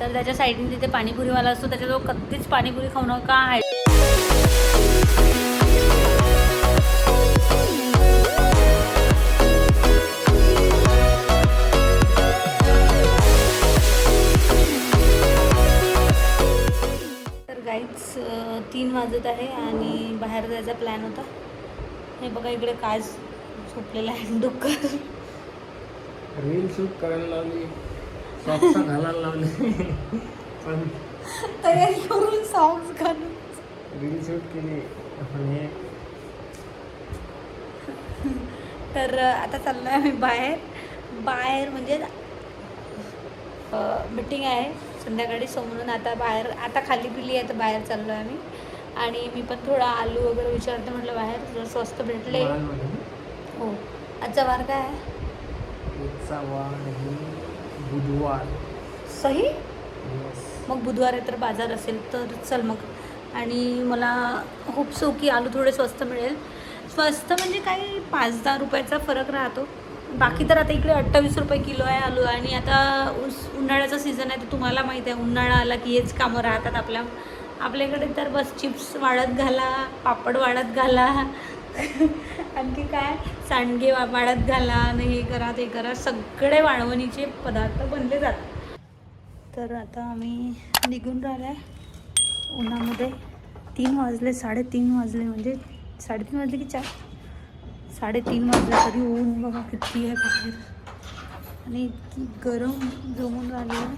तर त्याच्या साईडने तिथे पाणीपुरीवाला असतो त्याच्याजवळ कधीच पाणीपुरी खाऊ नका. आहे तर गाईच तीन वाजत आहे आणि बाहेर जायचा प्लॅन होता. हे बघा इकडे काय झोपलेलं आहे डुक्कर रील शूट करायला लावली सॉक्स घालायला लावले. पण तयारी करून सॉंग्स घालून. रील शूट केली. पण हे तर आता चाललो आहे आम्ही बाहेर. बाहेर म्हणजे मिटिंग आहे. संध्याकाळी सो म्हणून आता बाहेर आता खाली पिली आहे तर बाहेर चाललो आहे आम्ही. आणि मी पण थोडा आलू वगैरे विचारते म्हटलं बाहेर जर स्वस्त भेटले. हो. आजचा वार काय आहे. बुधवार. सही. मग बुधवार आहे तर बाजार असेल तर चल मग. आणि मला होप सो की आलू थोडे स्वस्त मिळेल. स्वस्त म्हणजे काही पाच दहा रुपयाचा फरक राहतो. बाकी तर आता इकडे अठ्ठावीस रुपये किलो आहे आलू आणि आता उस उन्हाळ्याचा सीझन आहे तर तुम्हाला माहिती आहे उन्हाळा आला की हेच कामं राहतात आपल्या. आपल्याकडे तर बस चिप्स वाळत घाला पापड वाळत घाला. आणखी काय? सांडगे वा- वाळत घाला आणि हे करा ते करा. सगळे वाळवणीचे पदार्थ बनले जातात. तर आता आम्ही निघून राहिलो आहे. उन्हामध्ये तीन वाजले साडेतीन वाजले म्हणजे साडेतीन वाजले की चार? साडेतीन वाजले तरी ऊन बघा किती आहे बाहेर. आणि इतकी गरम जमून राहिली आहे.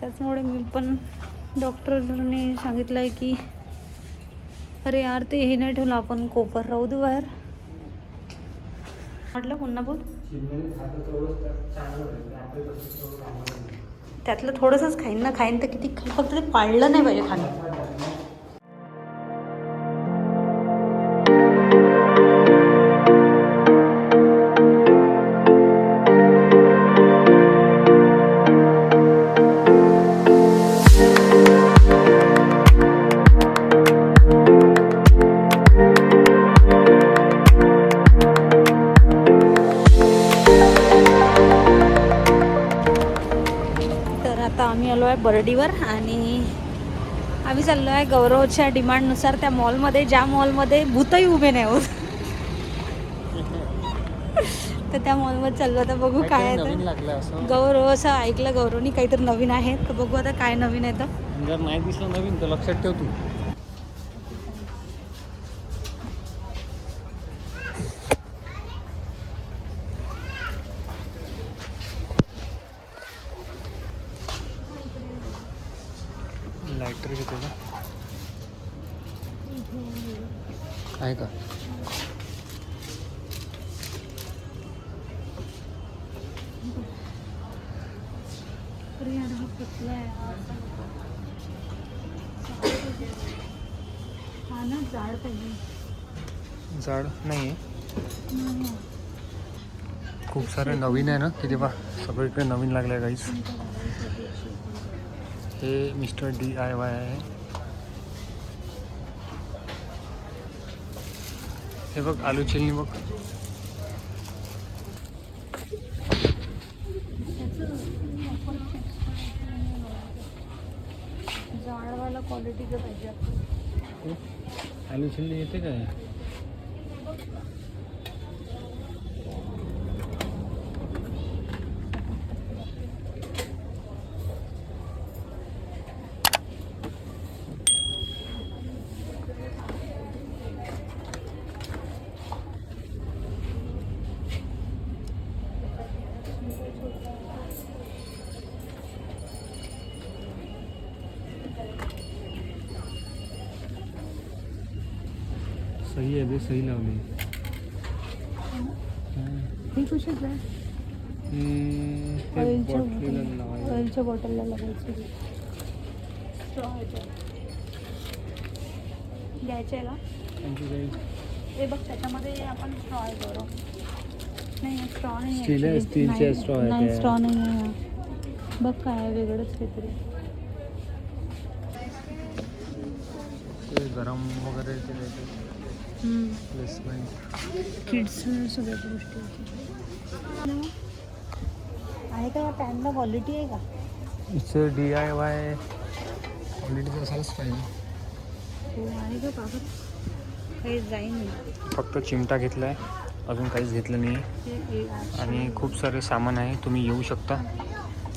त्याचमुळे मी पण डॉक्टरने सांगितलं आहे की अरे यार ते हे नाही ठेवलं आपण कोपर राहू दे बाहेर म्हटलं पुन्हा बोल शिवनेरी खातं तेवढंच त्यात चांगलं होतं. ते आपलं तसंच तेवढं चांगलं होतं. त्यातलं थोडंसंच खाईन ना खाईन तर किती फक्त ते पाळलं नाही पाहिजे खाणं. आम्ही आलो आहे बर्डीवर आणि आम्ही चाललो आहे गौरवच्या डिमांडनुसार त्या मॉलमध्ये ज्या मॉलमध्ये भूतही उभे नाही होत. तर त्या मॉलमध्ये चाललो. आता बघू काय आहे गौरव असं ऐकलं गौरवनी काहीतरी नवीन आहे. तर बघू आता काय नवीन आहे तर. जर नाही दिसलं नवीन तर लक्षात ठेव तू लायटर घेतो का आहे का? झाड नाही खूप सारे नवीन आहे ना तिथे पा सगळीकडे नवीन लागले गाईस हे मिस्टर डी आय वाय आहे. हे बघ आलू चिल्ली बघ झाडवाला क्वालिटीचं पाहिजे. आलू चिल्ली येते काय सही आहे बे सही लावली हे। कशाच आहे ऑइलच्या बॉटल ऑइलच्या बॉटलला लावायचं. स्ट्रॉ घ्यायचं आहे का हे बघ त्याच्यामध्ये आपण स्ट्रॉ आहे बरं. नाही स्ट्रॉ नाही Steel आहे, actually. steel चे नाही-. स्ट्रॉ नाही आहे. हा. बघ काय वेगळंच काहीतरी. गरम वगैरे किड्स सगळ्या गोष्टी आहे का या पॅनला क्वालिटी आहे का इथं डी आय वाय क्वालिटीचं असायलाच पाहिजे हो आहे का बाबा काही जाईन फक्त चिमटा घेतला आहे अजून काहीच घेतलं नाही आहे आणि खूप सारे सामान आहे. तुम्ही येऊ शकता.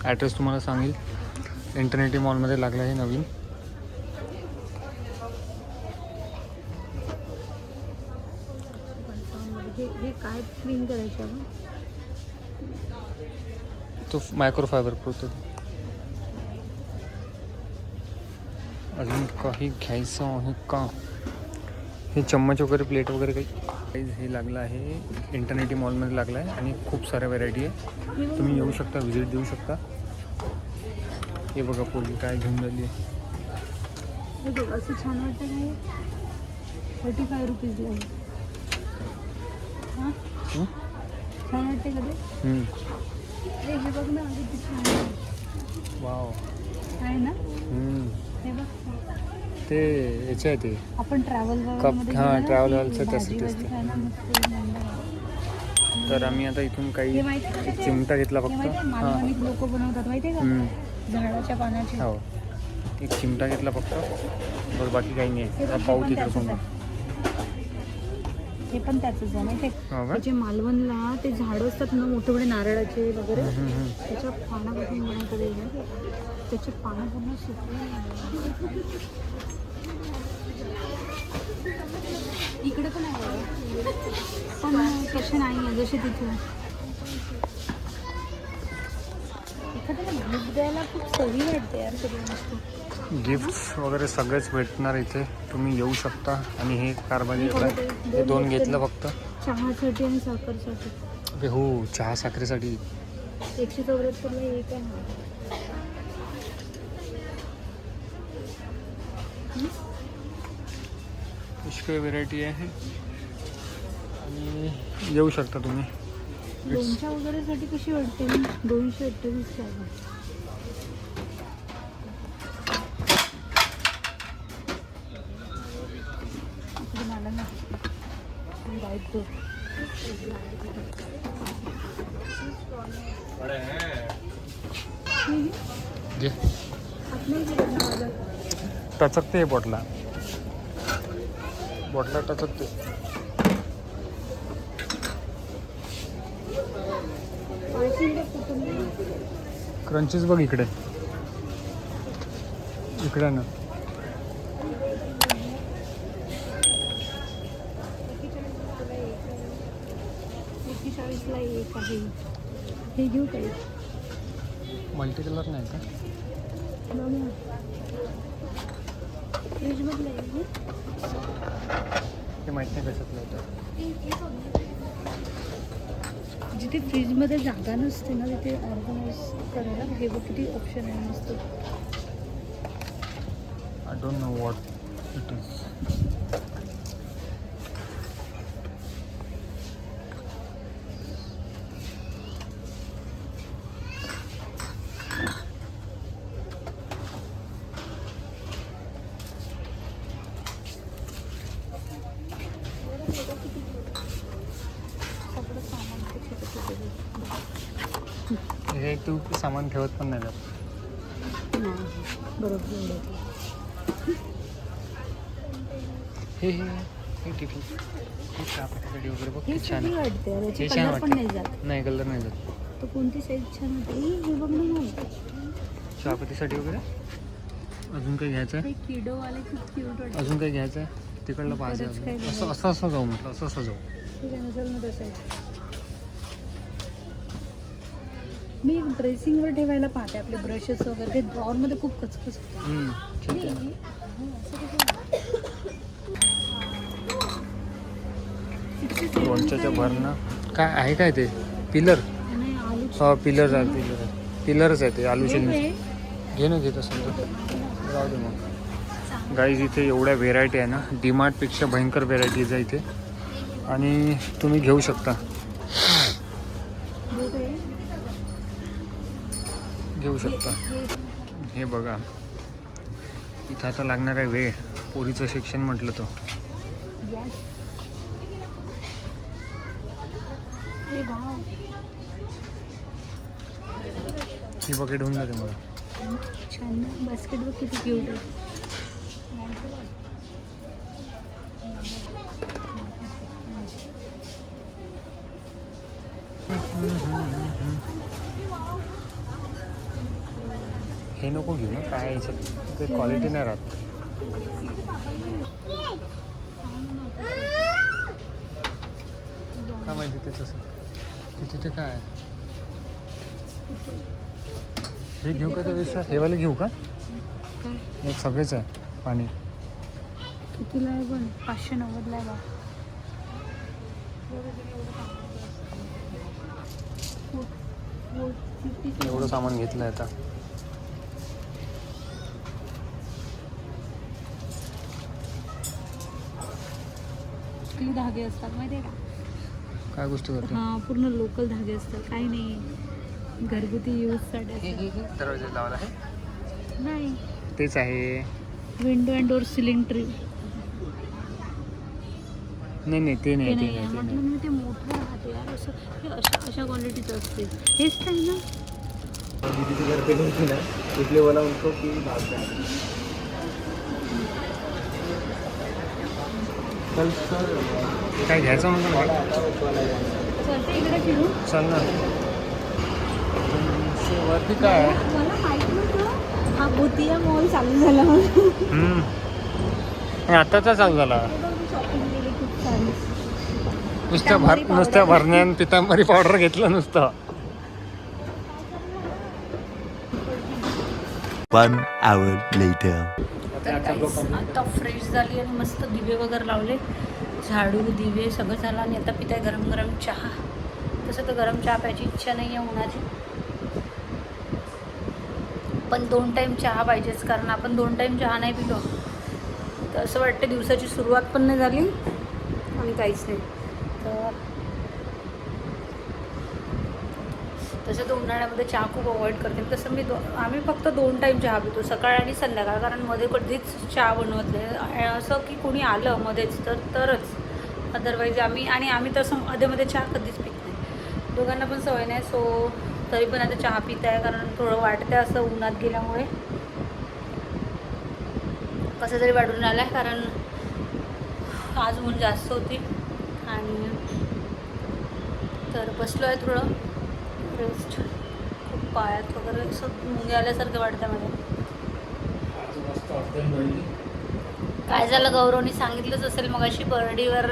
ॲड्रेस तुम्हाला सांगेल. इंटरनेटी मॉलमध्ये लागलं आहे नवीन हे हे काय क्लीन करायचं आपण. तो मायक्रोफायबर प्रोत. अजून काही घ्यायचं आहे का? हे चम्मच वगैरे प्लेट वगैरे काही काही हे लागलं आहे. इंटरनेटी मॉलमध्ये लागलं आहे आणि खूप साऱ्या व्हरायटी आहे. तुम्ही येऊ शकता व्हिजिट देऊ शकता. हे बघा पोळी काय घेऊन राहिली आहे. असं छान वाटतं काय थर्टी फाय रुपीजला? छान वाटते का ते? हम्म. हे बघ ना किती छान आहे. वाव. आहे ना. हे. बघ. ते याचं आहे ते. आपण ट्रॅव्हल कप- हां, travel वालचं त्यासाठी असतं. हे तर आम्ही आता इथून काही माहिती? चिमटा घेतला फक्त. माहिती हां. लोक बनवतात माहितीये का. झाडाच्या पानाचे. हो. एक चिमटा घेतला फक्त. बस बाकी काही नाही. आहे. बघ, आता हे पण त्याचंच आहे. त्याच का? हो मालवणला ते झाडं असतात ना मोठे मोठे नारळाचे वगैरे. त्याच्या पानापासून ना. त्याचे पानं पूर्ण सुकले इकडे पण आहे. पण कसे नाही आहे जसे तिथे गिफ्ट द्यायला खूप सवी वाटते यार सगळी वस्तू गिफ्ट्स वगैरे सगळेच भेटणार इथे. तुम्ही येऊ शकता. आणि हे कारभारी हे दोन घेतले फक्त. चहासाठी आणि साखरसाठी. अरे हो चहा साखरेसाठी. एकशे चौऱ्याहत्तरला एक आहे. पुष्कळ व्हेरायटी आहे. आणि येऊ शकता तुम्ही. लोणच्या वगैरेसाठी कशी वाटते? दोनशे अठ्ठावीस आहे टचकते बॉटला. बॉटला टचकते पाचशे कुटुंब क्रंचीस बघ इकडे. इकडे ना एक आहे हे घेऊ काही मल्टी कलर नाही का? फ्रीजमधलं ते माहीत नाही कशातलं होतं. जिथे फ्रीजमध्ये जागा नसते ना तिथे ऑर्गनाईज करायला हे बघ किती ऑप्शन आहे मस्त. I don't know what it is सगळं सामान ते छोटे हे तू सामान ठेवत पण नाही. हे हे टिफिन चहापत्तीसाठी वगैरे बघ हे किती छान छान आहे. वाटते यार. याची हे छान कलर पण नाही वाटतं जात. नाही कलर नाही जात. तर कोणती साईज छान होते? हे बघ ना मग. चहापत्तीसाठी वगैरे? अजून काही घ्यायचं आहे? ते किडोवाले खूप क्यूट वाटते. अजून काही घ्यायचं आहे? तिकडलं पाहिजे बरंच काही अजून. असं असं असं जाऊ म्हटलं असं असं जाऊ. ठीक आहे नसेल ना तसं आहे. मी ड्रेसिंगवर ठेवायला पाहते आपले ब्रशेस वगैरे. ते ड्रॉवरमध्ये खूप कचकच होतं. हम्म, ठीक आहे. हे- हे असं कसं? 67 लोणच्याच्या भरणं. काय आहे काय ते? पिलर? आलू हा पिलर आहे पिलर आहे. पिलरच आहे ते आलू हे आहे. घे. ना घेत असेल तर राहू दे मग. गाईज इथे एवढ्या व्हेरायटी आहे ना. डीमार्टपेक्षा भयंकर व्हेरायटीज आहे इथे. आणि तुम्ही घेऊ शकता हे काय? घेऊ शकता. हे- बघा. इथं आता लागणार आहे वेळ. पोरीचं शिक्षण म्हटलं तो ही बकेट होऊन जाते मला. छान ना. किती क्यूट आहे. हे नको घेऊ ना काय याच्यात ते क्वालिटी नाही राहत. काय माहिती ते तसं? ते तिथे काय आहे? हे घेऊ का तर हे वाले घेऊ का? काय एक सगळेच आहे पाणी. कितीला आहे पण? पाचशे नव्वदला आहे बा. एवढं सामान घेतलं आहे आता. किती धागे असतात माहिती आहे का? काय गोष्टी करते? हा पूर्ण लोकल धागे असतात काही नाही. घरगुती यूजसाठी असतात दरवाजा लावायला आहे? नाही. तेच आहे. Window and door ceiling tree नाही नाही ते नाही ते नाही आहे. नाही ते म्हटलं नाही. मी ते मोठं राहते यार असं हे अशा अशा क्वालिटीचं असते. हेच आहे ना. दीदी के घर पे गई थी ना बोला उनको कि भाग सर काय घ्यायचं म्हणतो फिरू. चल ना. वरती काय? आहे मला माहीत नव्हतं. हा भूतिया मॉल चालू झाला म्हणून. हे आत्ताचा चालू झाला? नुसत्या भर नुसत्या. भरण्यान पितांबरी पावडर घेतलं नुसतं. One hour later. तर काहीच आता फ्रेश झाली आणि मस्त दिवे वगैरे लावले. झाडू दिवे सगळं झालं आणि आता पिताय गरम गरम चहा. तसं तर गरम चहा प्यायची इच्छा नाही आहे उन्हाची. पण दोन टाईम चहा पाहिजेच कारण आपण दोन टाईम चहा नाही पिलो तर असं वाटतं दिवसाची सुरुवात पण नाही झाली आणि काहीच नाही. तर तसं तर उन्हाळ्यामध्ये चहा खूप अवॉइड करते. तसं मी दो आम्ही फक्त दोन टाईम चहा पितो सकाळ आणि संध्याकाळ. कारण मध्ये कधीच चहा बनवत नाही. असं की कोणी आलं मध्येच तर तरच. अदरवाईज आम्ही आणि आम्ही तसं मध्ये चहा कधीच पित नाही. दोघांना पण सवय नाही सो तरी पण आता चहा पित आहे. कारण थोडं वाटतं असं उन्हात गेल्यामुळे. कसं तरी वाढून आलं आहे कारण आज ऊन जास्त होती. आणि तर बसलो आहे थोडं. इंटरेस्ट खूप पायात वगैरे असं मुंगे आल्यासारखं वाटतं मला. काय झालं गौरवनी सांगितलंच असेल मग अशी बर्डीवर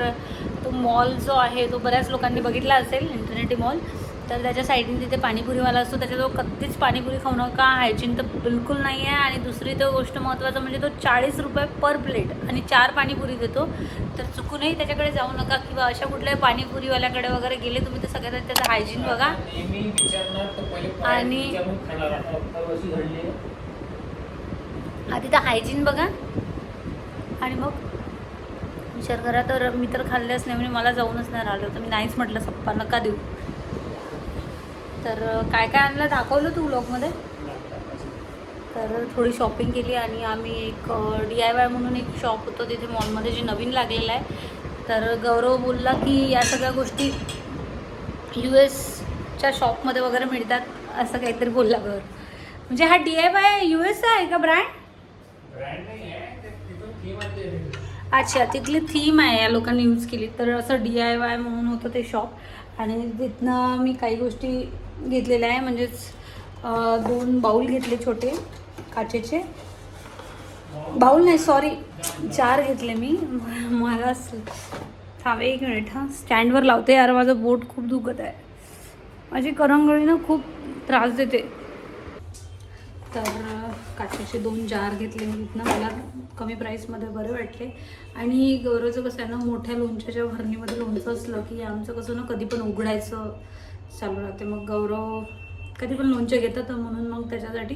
तो मॉल जो आहे तो बऱ्याच लोकांनी बघितला असेल इंटरनेटी मॉल तर त्याच्या साईडने तिथे पाणीपुरीवाला असतो त्याच्याजवळ कधीच पाणीपुरी खाऊ नका. हायजीन तर बिलकुल नाही आहे आणि दुसरी तर गोष्ट महत्त्वाचं म्हणजे तो चाळीस रुपये पर प्लेट आणि चार पाणीपुरी देतो. तर चुकूनही त्याच्याकडे जाऊ नका किंवा अशा कुठल्याही पाणीपुरीवाल्याकडे वगैरे गेले तुम्ही तर सगळ्यात त्याचं हायजीन बघा. आणि आधी तर हायजीन बघा. आणि मग विचार करा तर मी तर खाल्लेच नाही म्हणजे मला जाऊनच नाही राहिलं तर मी नाहीच म्हटलं सप्पा नका देऊ. तर काय काय आणलं दाखवलं तू ब्लॉगमध्ये तर थोडी शॉपिंग केली आणि आम्ही एक डी आय वाय म्हणून एक शॉप होतं तिथे मॉलमध्ये जे नवीन लागलेलं आहे. तर गौरव बोलला की या सगळ्या गोष्टी यू एसच्या शॉपमध्ये वगैरे मिळतात असं काहीतरी बोलला गौरव. म्हणजे हा D I Y U S आहे का ब्रँड अच्छा तिथली थीम आहे या लोकांनी यूज केली. तर असं डी आय वाय म्हणून होतं ते शॉप आणि तिथनं मी काही गोष्टी घेतलेल्या आहे म्हणजेच दोन बाऊल घेतले छोटे काचेचे. बाऊल नाही सॉरी चार घेतले मी. मला स- थांब एक मिनिट हां. स्टँडवर लावते यार माझं बोट खूप दुखत आहे. माझी करंगळी ना खूप त्रास देते. तर काचेचे दोन जार घेतले मी तिथनं मला कमी प्राईसमध्ये बरे वाटले. आणि गौरवचं कसं आहे ना मोठ्या लोणच्याच्या भरणीमध्ये लोणचं असलं की आमचं कसं ना कधी पण उघडायचं चालू राहते. मग गौरव कधी पण लोणचं घेतात म्हणून मग त्याच्यासाठी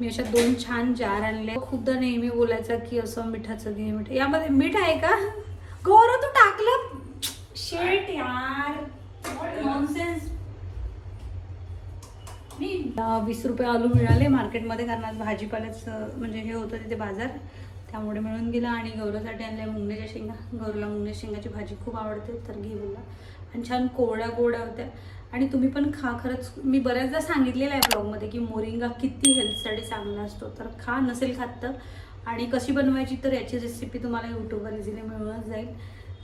मी अशा दोन छान जार आणले. खूपदा नेहमी बोलायचा की असं मिठाचं घे मीठ यामध्ये मीठ आहे का? गौरव तू टाकलं? शेट यार. नॉनसेन्स वीस रुपये आलू मिळाले मार्केटमध्ये कारण आज भाजीपाल्याचं म्हणजे हे होतं तिथे बाजार. त्यामुळे मिळून गेला आणि गौरवसाठी आणल्या मुंगण्याच्या शेंगा. गौरवला मुंगण्या शेंगाची भाजी खूप आवडते तर घे बोलला. आणि छान कोरड्या गोड्या होत्या. आणि तुम्ही पण खा खरंच. मी बऱ्याचदा सांगितलेलं आहे ब्लॉगमध्ये की मोरिंगा किती हेल्थसाठी चांगला असतो तर खा नसेल खात तर. आणि कशी बनवायची तर याची रेसिपी तुम्हाला यूट्यूबवर इझिली मिळूनच जाईल.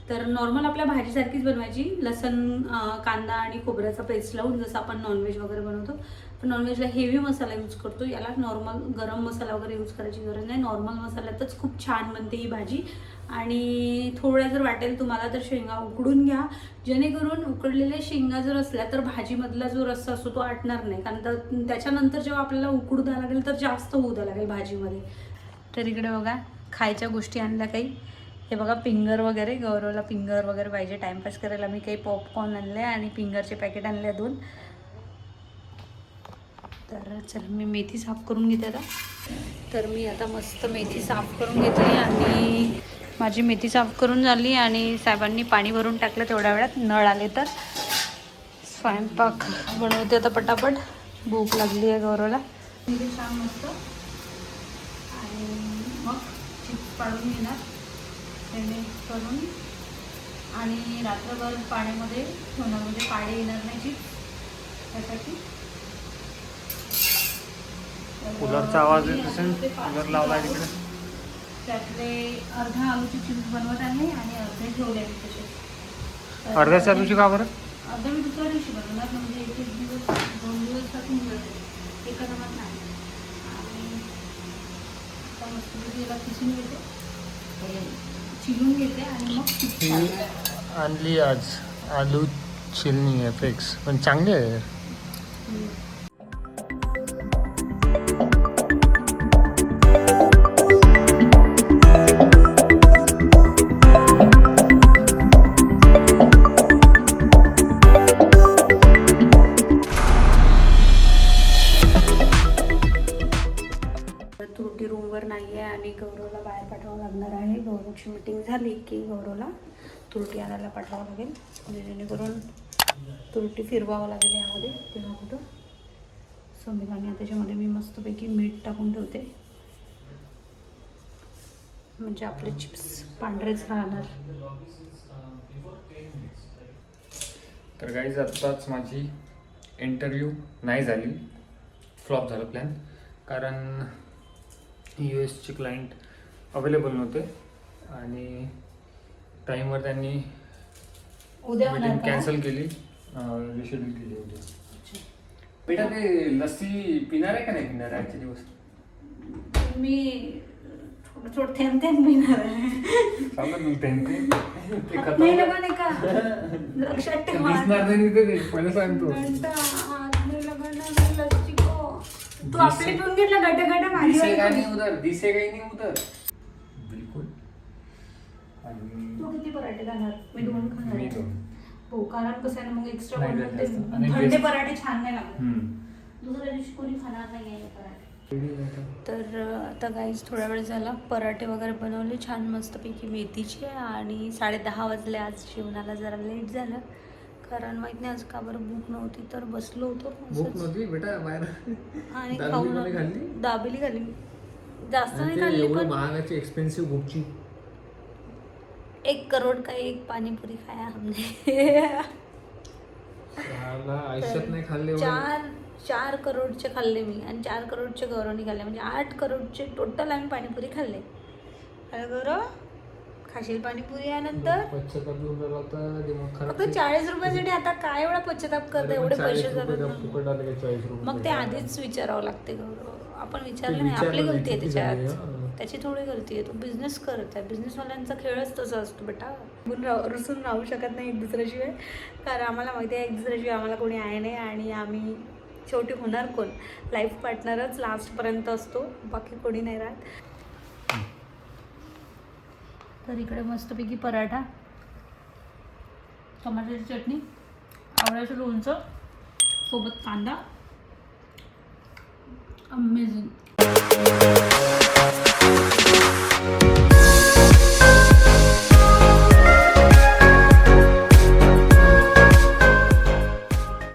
तर नॉर्मल आपल्या भाजीसारखीच बनवायची. लसण कांदा आणि खोबऱ्याचा पेस्ट लावून जसं आपण नॉनव्हेज वगैरे बनवतो पण नॉनव्हेजला हेवी मसाला यूज करतो. याला नॉर्मल गरम मसाला वगैरे यूज करायची गरज नाही. नॉर्मल मसाल्यातच खूप छान बनते ही भाजी. आणि थोड्या जर वाटेल तुम्हाला तर शेंगा उकडून घ्या. जेणेकरून उकडलेल्या शेंगा जर असल्या तर भाजीमधला जो रस्सा असतो तो आटणार नाही. कारण तर त्याच्यानंतर जेव्हा आपल्याला उकडू द्यावं लागेल तर जास्त होऊ द्यावं लागेल भाजीमध्ये. तर इकडे बघा खायच्या गोष्टी आणल्या काही. हे बघा पिंगर वगैरे गौरवला पिंगर वगैरे पाहिजे. टाइमपास करायला मी काही पॉपकॉर्न आणले आणि पिंगरचे पॅकेट आणले दोन. तर चल मी मेथी साफ करून घेते आता. तर मी आता मस्त मेथी साफ करून घेते आणि माझी मेथी साफ करून झाली आणि साहेबांनी पाणी भरून टाकलं तेवढ्या वेळात. नळ आले तर स्वयंपाक बनवते आता पटापट. भूक लागली आहे गौरवला. छान मस्त. आणि मग चिप्स पाडून घेणार. ते करून. आणि रात्रभर पाण्यामध्ये सोनामध्ये पाणी येणार नाही चिप्स त्यासाठी कूलरचा आवाज येत असेल. कूलर लावला आहे तिकडे. त्यातले अर्धा आलूचे चिप्स बनवत आहे आणि अर्धे ठेवले तसेच. अर्ध्या का बरं? अर्धा मी दुसऱ्या दिवशी बनवणार म्हणजे एक एक दिवस दोन दिवस टाकून मिळते. एका जमात नाही. आणि आता मस्त याला किसून घेते. चिरून घेते आणि मग चिप्स टाकते. आणली आज. आलू चिलनी आहे फिक्स पण चांगली आहे. तुरटी आणायला पाठवावं लागेल. म्हणजे जेणेकरून तुरटी फिरवावं लागेल यामध्ये तेव्हा कुठं? समीर आणि त्याच्यामध्ये मी मस्तपैकी मीठ टाकून ठेवते. म्हणजे आपले चिप्स पांढरेच राहणार. तर गाईज आत्ताच माझी इंटरव्ह्यू नाही झाली. फ्लॉप झालं प्लॅन कारण यू एसचे क्लायंट अवेलेबल नव्हते. आणि टाईमवर त्यांनी उद्या मीटिंग का? कॅन्सल केली. रिशेड्यूल केली उद्या. बेटा ते लस्सी पिणार आहे का नाही पिणार आहे आजचे दिवस? मी थोडं थोडं थेंब थेंब पिणार आहे सांगा ते हात खतम नाही लगा नाही का? लक्षात ठेवा. दिसणार नाही ते पहिलं सांगतो. घंटा, हात नाही लगाना, मैं लस्सी को. तू आपले पिऊन घेतला माझी वाली नहीं कोणी. उधर दिसेगा ही नहीं उधर बिलकुल आणि तू किती पराठे खाणार मी दोन खाणार मी आहे. दोन हो कारण कसं आहे ना मग एक्स्ट्रा नाही बनवून जास्त. ते आणि थंडे पराठे छान नाही लागत हम्म. दुसऱ्या दिवशी कोणी खाणार नाही आहे पराठे तर अं, आता गाईज थोडा वेळ झाला पराठे वगैरे बनवले छान मस्तपैकी मेथीचे आणि साडे दहा वाजले आज जेवणाला जरा लेट झालं कारण माहीत नाही आज का बरं भूक नव्हती तर बसलो होतो भूक असंच. नव्हती बेटा बाहेर आणि दाबेली खाऊन आलो. खाल्ली? दाबेली खाल्ली जास्त आणि नाही ते खाल्ली एवढं पण महागाची एक्सपेन्सिव्ह भूकची एक करोड का एक पाणीपुरी खाया हमने. आयुष्यात नाही खाल्ले. चार चार करोडचे खाल्ले मी आणि चार करोडचे गौरवने खाल्ले. म्हणजे आठ करोडचे टोटल आम्ही पाणीपुरी खाल्ले. अरे गौरव? खाशील पाणीपुरी यानंतर? फक्त चाळीस रुपयासाठी आता काय एवढा पश्चाताप करता एवढे पैसे जातात मग ते आधीच विचारावं लागते गौरव. आपण विचारलं नाही आपली गलती आहे त्याच्यात. त्याची थोडी गलती आहे. तो बिझनेस करत आहे बिझनेसवाल्यांचा खेळच तसा असतो बेटा. राहू रुसून राहू शकत नाही एक दुसऱ्याशिवाय. कारण आम्हाला माहिती आहे एक दुसऱ्याशिवाय आम्हाला कोणी आहे नाही आणि आम्ही शेवटी होणार कोण? लाईफ पार्टनरच लास्टपर्यंत असतो. बाकी कोणी नाही राहत. तर इकडे मस्तपैकी पराठा. टमाट्याची चटणी. आवळ्याचं लोणचं. सोबत कांदा. Amazing Thank you.